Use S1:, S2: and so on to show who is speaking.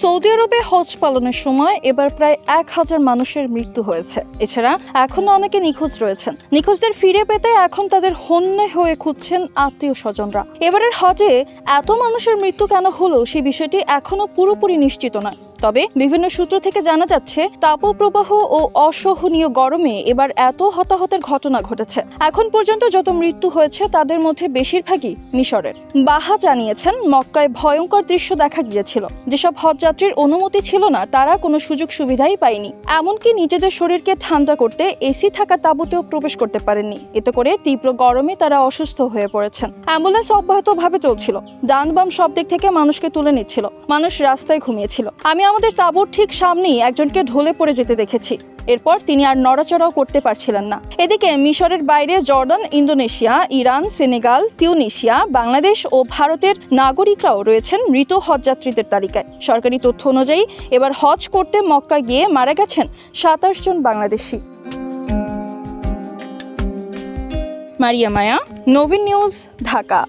S1: Saudi আরবে হজ পালনের সময় এবার প্রায় এক হাজার মানুষের মৃত্যু হয়েছে। এছাড়া এখনও অনেকে নিখোঁজ রয়েছেন। নিখোঁজদের ফিরে পেতে এখন তাদের হন্যে হয়ে খুঁজছেন আত্মীয় স্বজনরা। এবারের হজে এত মানুষের মৃত্যু কেন হলো সে বিষয়টি এখনও পুরোপুরি নিশ্চিত নয়। তবে বিভিন্ন সূত্র থেকে জানা যাচ্ছে, তাপপ্রবাহ ও অসহনীয় গরমে এবার এত হতাহতের ঘটনা ঘটেছে। এখন পর্যন্ত যত মৃত্যু হয়েছে, তাদের মধ্যে বেশিরভাগই মিশরের। বাহা জানিয়েছেন, মক্কায় ভয়ঙ্কর দৃশ্য দেখা গিয়েছিল। যেসব হজযাত্রীর অনুমতি ছিল না, তারা কোনো সুযোগ সুবিধাই পায়নি। এমনকি নিজেদের শরীরকে ঠান্ডা করতে এসি থাকা তাঁবুতেও প্রবেশ করতে পারেননি। এতে করে তীব্র গরমে তারা অসুস্থ হয়ে পড়েছেন। অ্যাম্বুলেন্স অব্যাহতভাবে চলছিল। ডান বাম সব দিক থেকে মানুষকে তুলে নিচ্ছিল। মানুষ রাস্তায় ঘুমিয়েছিল। আমি আমাদের তাঁবুর ঠিক সামনেই একজনকে ঢলে পড়ে যেতে দেখেছি। এরপর তিনি আর নড়াচড়াও করতে পারছিলেন না। এদিকে মিশরের বাইরে Jordan, Indonesia, Iran, Senegal, Tunisia, Bangladesh ও ভারতের নাগরিকরাও রয়েছেন মৃত হজযাত্রীদের তালিকায়। সরকারি তথ্য অনুযায়ী এবার হজ করতে মক্কা গিয়ে মারা গেছেন সাতাশ জন Bangladeshi. Maria Maya, Nabin news, Dhaka.